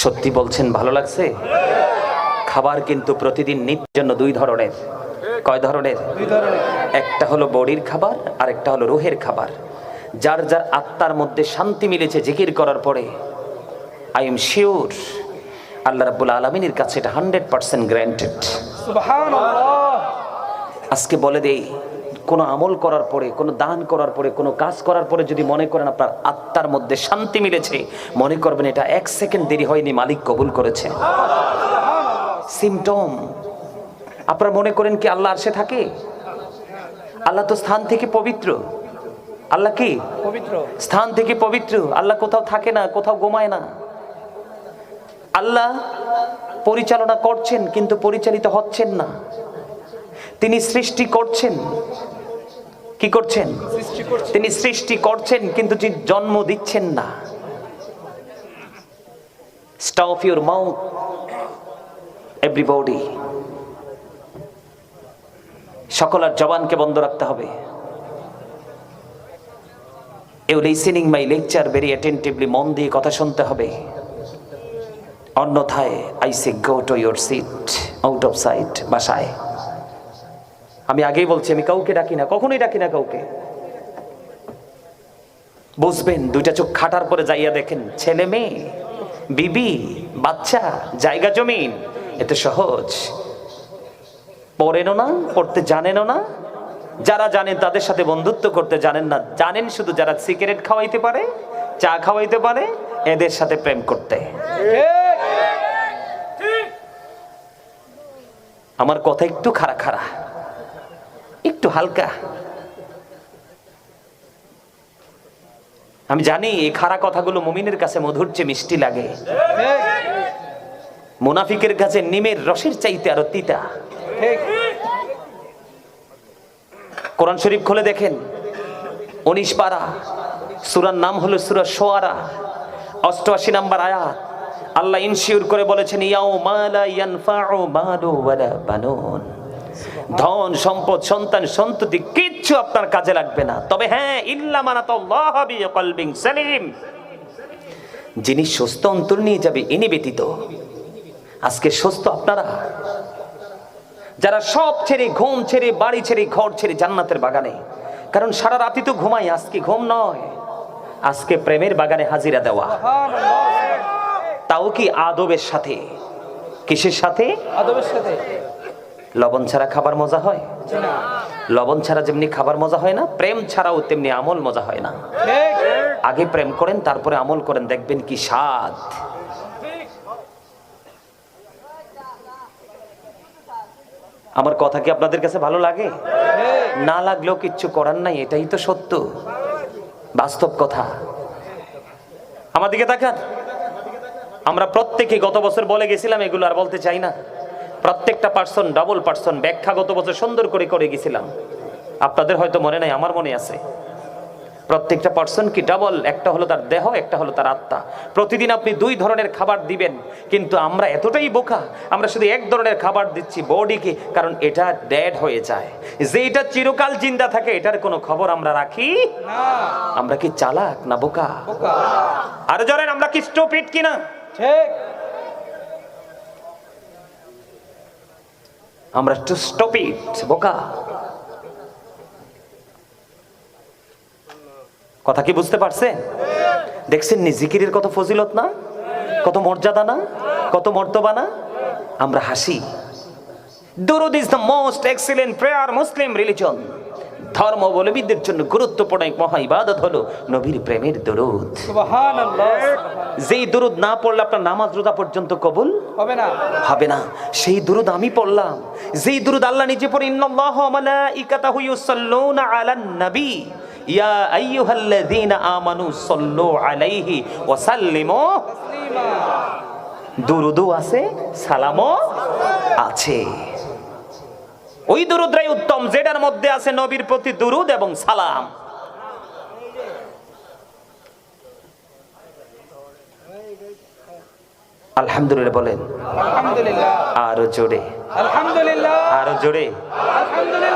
সত্যি বলছেন ভালো লাগছে? খাবার কিন্তু প্রতিদিন নিত্য জন্য দুই ধরনের। কয় ধরনের? একটা হলো বডির খাবার আর একটা হলো রুহের খাবার। যার যার আত্মার মধ্যে শান্তি মিলেছে জিকির করার পরে আই এম শিওর আল্লাহ রাব্বুল আলমিনের কাছে এটা হান্ড্রেড পার্সেন্ট গ্র্যান্টেড আজকে বলে দেই কোনো আমল করার পরে কোনো দান করার পরে কোনো কাজ করার পরে যদি মনে করেন আপনার আত্মার মধ্যে শান্তি মিলেছে মনে করবেন এটা এক সেকেন্ড দেরি হয়নি মালিক কবুল করেছে। সিমটম আপনারা মনে করেন কি আল্লাহ আরশে থাকে? আল্লাহ তো স্থান থেকে পবিত্র। আল্লাহ কি? পবিত্র। স্থান থেকে পবিত্র। আল্লাহ কোথাও থাকে না কোথাও ঘুমায় না। আল্লাহ পরিচালনা করছেন কিন্তু পরিচালিত হচ্ছেন না। তিনি সৃষ্টি করছেন। কি করছেন? তিনি সৃষ্টি করছেন কিন্তু তিনি জন্ম দিচ্ছেন না। স্টপ ইউর মাউথ এভরিবডি সকলের জবানকে বন্ধ রাখতে হবে। You listening my lecture very attentively মন দিয়ে কথা শুনতে হবে। অন্যথায় I say go to your seat out of sight বাসায়। আমি আগেই বলছি আমি কাউকে ডাকি না কখনোই ডাকি না কাউকে। বুঝবেন দুইটা চোখ খাটার পরে যাইয়া দেখেন ছেলে মেয়ে বিবি বাচ্চা জায়গা জমিন এতে সহজ। পড়েনও না পড়তে জানেনও না যারা জানেন তাদের সাথে বন্ধুত্ব করতে জানেন না জানেন শুধু যারা সিগারেট খাওয়াইতে পারে চা খাওয়াইতে পারে এদের সাথে প্রেম করতে। আমার কথা একটু খারা একটু হালকা। আমি জানি এই খাড়া কথাগুলো মুমিনের কাছে মধুর চেয়ে মিষ্টি লাগে। মুনাফিকের কাছে নিমের রসের চাইতে আরও তিতা। কোরআন শরীফ খুলে দেখেন। উনিশ পারা। সুরার নাম হলো সুরা সোয়ারা। অষ্টআশি নাম্বার আয়াত। আল্লাহ ইনশিওর করে বলেছেন ইয়াও মালা ইয়ানফাউ মালু ওয়ালা বানুন। ধন, সম্পদ, সন্তান, সন্ততি কিচ্ছু আপনার কাজে লাগবে না। তবে হ্যাঁ ইল্লা মানাতাল্লাহ সালিম। যিনি সুস্থ অন্তর নিয়ে যাবে, ইনি ব্যতীত। আজকে সুস্থ আপনারা? যারা সব ছেড়ে, ঘুম ছেড়ে, বাড়ি ছেড়ে, ঘর ছেড়ে জান্নাতের বাগানে। কারণ সারা রাতি তো ঘুমাই, আজকে ঘুম নয়। আজকে প্রেমের বাগানে হাজিরা দেওয়া। তাও কি আদবের সাথে? কিসের সাথে? আদবের সাথে। লবণ ছাড়া খাবার মজা হয়? লবণ ছাড়া যেমনি খাবার মজা হয় না, প্রেম ছাড়াও তেমনি আমল মজা হয় না। আগে প্রেম করেন, তারপরে আমল করেন, দেখবেন কি স্বাদ। আমার কথা কি আপনাদের কাছে ভালো লাগে? না লাগলেও কিচ্ছু করার নাই, এটাই তো সত্য। বাস্তব কথা। আমার দিকে তাকান। আমরা প্রত্যেকে গত বছর বলে গেছিলাম এগুলো আর বলতে চাই না। প্রত্যেকটা পার্সন ডাবল পার্সন ব্যাখ্যা গত বছর সুন্দর করে করে গেছিলাম। আপনাদের হয়তো মনে নাই আমার মনে আছে। প্রত্যেকটা পার্সন কি ডাবল একটা হলো তার দেহ একটা হলো তার আত্মা। প্রতিদিন আপনি দুই ধরনের খাবার দিবেন কিন্তু আমরা এতটাই বোকা আমরা শুধু এক ধরনের খাবার দিচ্ছি বডিকে কারণ এটা ড্যাড হয়ে যায়। যে এটা চিরকাল জিন্দা থাকে এটার কোনো খবর আমরা রাখি? আমরা কি চালাক না বোকা? বোকা। আর জানেন আমরা কি স্টুপিড কিনা? ঠিক। আমরা একটু ইট বোকা। কথা কি বুঝতে পারছে? দেখছেন নি, জিকিরের কত ফজিলত না? কত মর্যাদা না? কত মর্তবা না? আমরা হাসি। Durood is the most excellent prayer Muslim religion ধর্ম বলবিদের জন্য গুরুত্বপূর্ণ এক মহা ইবাদত হলো নবীর প্রেমের দরুদ। যেই দরুদ না পড়লে আপনার নামাজ রোজা পর্যন্ত কবুল হবে না। হবে না। সেই দুরুদ আমি পড়লাম। যেই দুরুদ আল্লাহ নিজে পড়ে ইন্নাল্লাহ মালাইকাতাহু ইউসাল্লুনা আলান নবী। ইয়া আইয়ুহাল্লাযীনা আমানু সাল্লু আলাইহি ওয়া সাল্লিমু। তাসলিমা। দুরুদও আছে সালামও আছে। ওই দুরুদরাই উত্তম যেটার মধ্যে আছে নবীর প্রতি দুরুদ এবং সালাম। আলহামদুলিল্লাহ বলেন। আলহামদুলিল্লাহ। আরও জোরে। আলহামদুলিল্লাহ। আরও জোরে। আলহামদুলিল্লাহ।